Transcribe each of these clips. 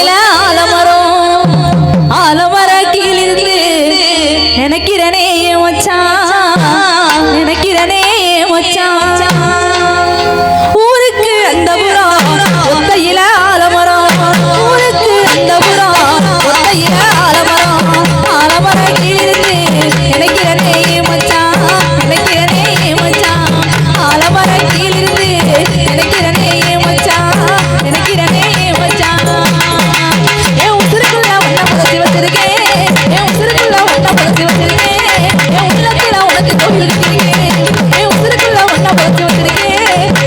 கையில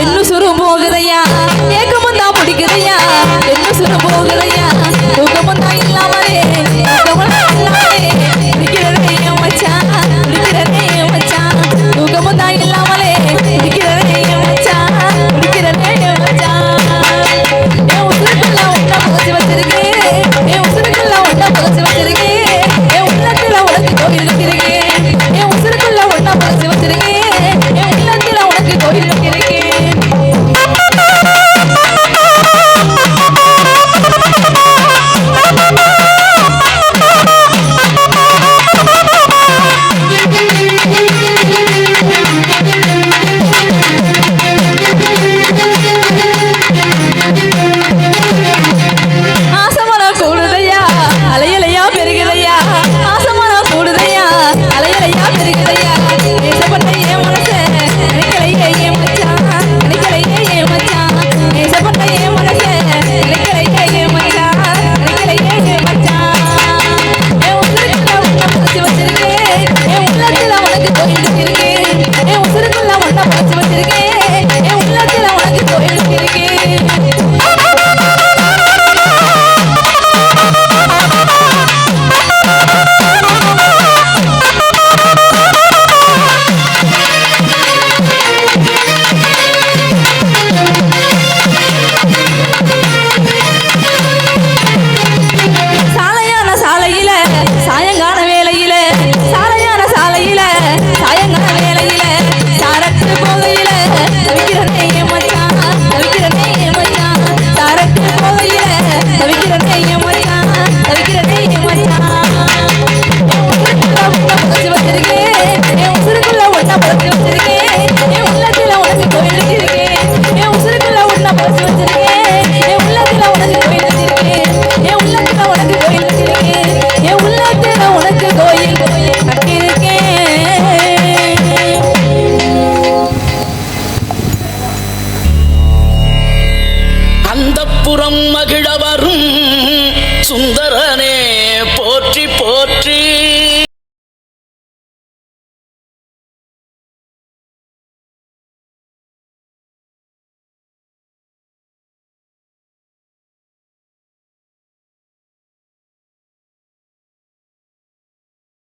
என்ன சுரு போகுதையா? ஏக்கமும் தான் பிடிக்குதையா? என்ன சுரு போகுதையா? தூக்கமும் தான் இல்லாமலே Yeah. Thank you. போற்றி போற்றி